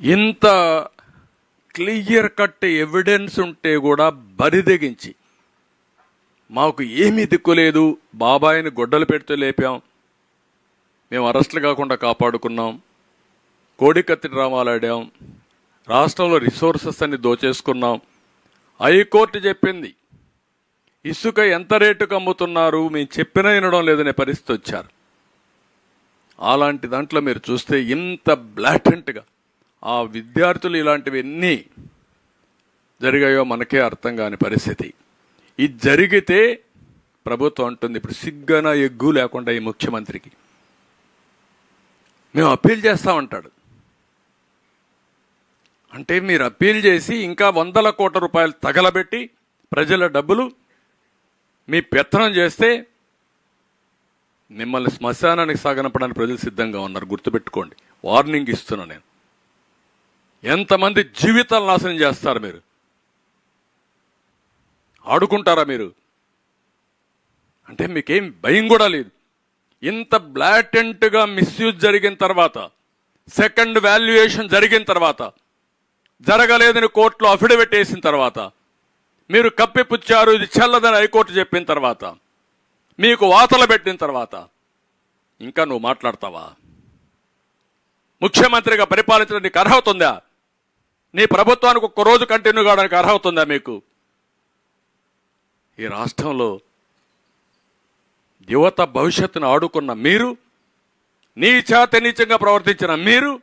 ఇంత clear cut evidence ఉంటే కూడా బరిదెగించి మాకు ఏమీ దిక్కులేదు బాబాయిని గొడ్డలు పెడితే లేపాం. మేము అరెస్టులు కాకుండా కాపాడుకున్నాం. కోడికత్తి డ్రామాలు ఆడాం. రాష్ట్రంలో రిసోర్సెస్ అన్ని దోచేసుకున్నాం. హైకోర్టు చెప్పింది ఇసుక ఎంత రేటుకు అమ్ముతున్నారు? మేము చెప్పినా వినడం లేదనే పరిస్థితి వచ్చారు. అలాంటి దాంట్లో మీరు చూస్తే ఇంత బ్లాటెంట్గా ఆ విద్యార్థులు ఇలాంటివన్నీ జరిగాయో మనకే అర్థం కాని పరిస్థితి. ఇది జరిగితే ప్రభుత్వం అంటుంది ఇప్పుడు సిగ్గన ఎగ్గు లేకుండా ఈ ముఖ్యమంత్రికి. మేము అప్పీల్ చేస్తామంటాడు అంటే మీరు అప్పీల్ చేసి ఇంకా వందల కోట్ల రూపాయలు తగలబెట్టి ప్రజల డబ్బులు మీ పెత్తనం చేస్తే మిమ్మల్ని శ్మశానానికి సాగనపడానికి ప్రజలు సిద్ధంగా ఉన్నారు. గుర్తుపెట్టుకోండి. వార్నింగ్ ఇస్తున్నా నేను. ఎంతమంది జీవితాలు నాశనం చేస్తారు మీరు? ఆడుకుంటారా మీరు? అంటే మీకేం భయం కూడా లేదు. ఇంత బ్లాటెంట్గా మిస్యూజ్ జరిగిన తర్వాత సెకండ్ వాల్యుయేషన్ జరిగిన తర్వాత జరగలేదని కోర్టులో అఫిడవిట్ వేసిన తర్వాత మీరు కప్పిపుచ్చారు ఇది చెల్లదని హైకోర్టు చెప్పిన తర్వాత మీకు వాతలు పెట్టిన తర్వాత ఇంకా నువ్వు మాట్లాడతావా? ముఖ్యమంత్రిగా పరిపాలించడానికి అర్హత ఉందా? నీ ప్రభుత్వానికి ఒక్క రోజు కంటిన్యూ కావడానికి అర్హత ఉందా మీకు? ఈ రాష్ట్రంలో యువత భవిష్యత్తును ఆడుకున్న మీరు నీచాత నీచంగా ప్రవర్తించిన మీరు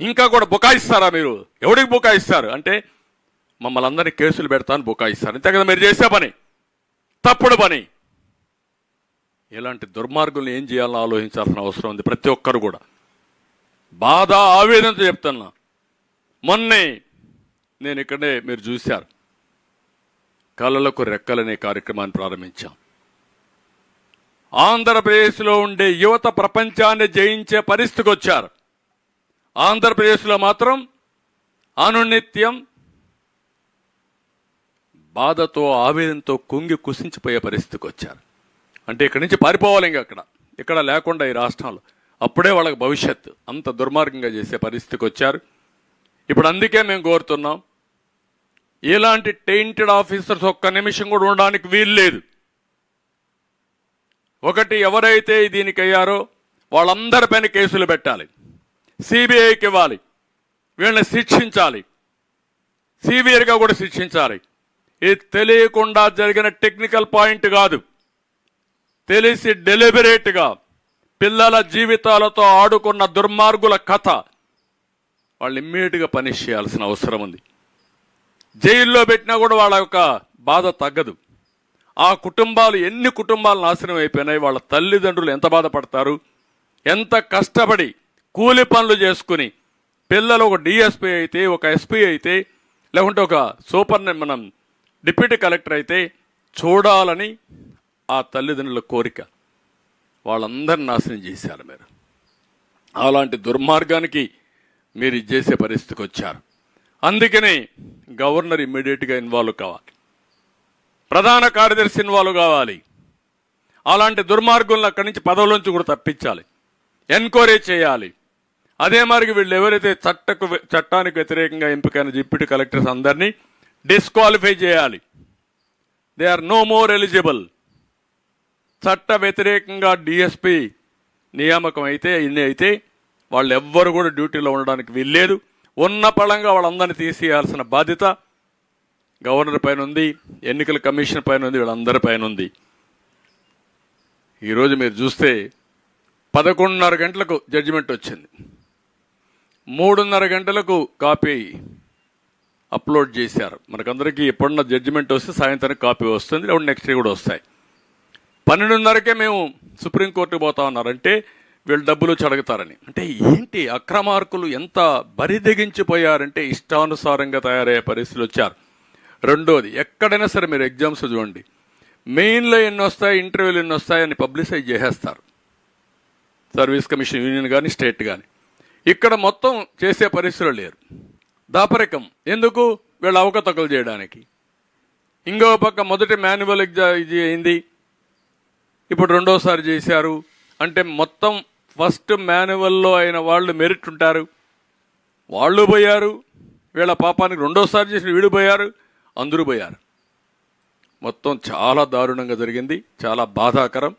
ఇంకా కూడా బుకాయిస్తారా మీరు? ఎవడికి బుకాయిస్తారు? అంటే మమ్మల్ని అందరినీ కేసులు పెడతాను బుకాయిస్తారు. అంతే కదా మీరు చేసే పని? తప్పుడు పని. ఇలాంటి దుర్మార్గులు ఏం చేయాలని ఆలోచించాల్సిన అవసరం ఉంది ప్రతి ఒక్కరు కూడా. బాధ ఆవేదనతో చెప్తున్నా. మొన్నే నేను ఇక్కడే మీరు చూశారు. కళలకు రెక్కలనే కార్యక్రమాన్ని ప్రారంభించాం. ఆంధ్రప్రదేశ్లో ఉండే యువత ప్రపంచాన్ని జయించే పరిస్థితికి వచ్చారు. ఆంధ్రప్రదేశ్లో మాత్రం అనునిత్యం బాధతో ఆవేదంతో కుంగి కుసించిపోయే పరిస్థితికి వచ్చారు. అంటే ఇక్కడి నుంచి పారిపోవాలి ఇంకా అక్కడ. ఇక్కడ లేకుండా ఈ రాష్ట్రంలో. అప్పుడే వాళ్ళకి భవిష్యత్తు అంత దుర్మార్గంగా చేసే పరిస్థితికి వచ్చారు. ఇప్పుడు అందుకే మేము కోరుతున్నాం ఇలాంటి టెయింటెడ్ ఆఫీసర్స్ ఒక్క నిమిషం కూడా ఉండడానికి వీలు లేదు. ఒకటి ఎవరైతే దీనికి అయ్యారో వాళ్ళందరిపైన కేసులు పెట్టాలి. సిబిఐకి ఇవ్వాలి. వీళ్ళని శిక్షించాలి. సివియర్గా కూడా శిక్షించాలి. ఇది తెలియకుండా జరిగిన టెక్నికల్ పాయింట్ కాదు. తెలిసి డెలిబరేట్గా పిల్లల జీవితాలతో ఆడుకున్న దుర్మార్గుల కథ. వాళ్ళు ఇమ్మీడియట్గా పనిష్ చేయాల్సిన అవసరం ఉంది. జైల్లో పెట్టినా కూడా వాళ్ళ యొక్క బాధ తగ్గదు. ఆ కుటుంబాలు ఎన్ని కుటుంబాలు నాశనం అయిపోయినాయి వాళ్ళ తల్లిదండ్రులు ఎంత బాధపడతారు ఎంత కష్టపడి కూలి పనులు చేసుకుని పిల్లలు ఒక డిఎస్పీ అయితే ఒక ఎస్పీ అయితే లేకుంటే ఒక సూపర్ మనం డిప్యూటీ కలెక్టర్ అయితే చూడాలని ఆ తల్లిదండ్రుల కోరిక. వాళ్ళందరిని నాశనం చేశారు మీరు. అలాంటి దుర్మార్గానికి మీరు ఇది చేసే పరిస్థితికి వచ్చారు. అందుకని గవర్నర్ ఇమ్మీడియట్గా ఇన్వాల్వ్ కావాలి. ప్రధాన కార్యదర్శి ఇన్వాల్వ్ కావాలి. అలాంటి దుర్మార్గులను అక్కడి నుంచి పదవులోంచి కూడా తప్పించాలి. ఎన్క్వైరీ చేయాలి. అదే మరి వీళ్ళు ఎవరైతే చట్టకు చట్టానికి వ్యతిరేకంగా ఎంపికైన డిప్యూటీ కలెక్టర్స్ అందరినీ డిస్క్వాలిఫై చేయాలి. They are no more eligible. చట్ట వ్యతిరేకంగా డిఎస్పి నియామకం అయితే ఇన్ని అయితే వాళ్ళు ఎవ్వరు కూడా డ్యూటీలో ఉండడానికి వీల్లేదు. ఉన్న పళంగా వాళ్ళందరినీ తీసేయాల్సిన బాధ్యత గవర్నర్ పైన ఉంది ఎన్నికల కమిషన్ పైన ఉంది వీళ్ళందరి పైన ఉంది. ఈరోజు మీరు చూస్తే పదకొండున్నర గంటలకు జడ్జిమెంట్ వచ్చింది. మూడున్నర గంటలకు కాపీ అప్లోడ్ చేశారు. మనకందరికీ ఎప్పుడున్న జడ్జిమెంట్ వస్తే సాయంత్రం కాపీ వస్తుంది లేకుంటే నెక్స్ట్ డే కూడా వస్తాయి. పన్నెండున్నరకే మేము సుప్రీంకోర్టుకు పోతా ఉన్నారంటే వీళ్ళు డబ్బులు చడగతారని అంటే ఏంటి అక్రమార్కులు ఎంత బరిదెగించిపోయారంటే ఇష్టానుసారంగా తయారయ్యే పరిస్థితులు వచ్చారు. రెండోది ఎక్కడైనా సరే మీరు ఎగ్జామ్స్ చూడండి. మెయిన్లో ఎన్ని వస్తాయి ఇంటర్వ్యూలు ఎన్ని వస్తాయని పబ్లిసైజ్ చేసేస్తారు. సర్వీస్ కమిషన్ యూనియన్ కానీ స్టేట్ కానీ ఇక్కడ మొత్తం చేసే పరిస్థితులు లేరు. దాపరికం. ఎందుకు? వీళ్ళు అవకతవకలు చేయడానికి. ఇంకో పక్క మొదటి మాన్యువల్ ఎగ్జామ్ ఇది అయింది ఇప్పుడు రెండోసారి చేశారు. అంటే మొత్తం ఫస్ట్ మాన్యువల్లో అయిన వాళ్ళు మెరిట్ ఉంటారు వాళ్ళు పోయారు. వీళ్ళ పాపానికి రెండోసారి చేసిన వీడు పోయారు. అందరూ పోయారు. మొత్తం చాలా దారుణంగా జరిగింది. చాలా బాధాకరం.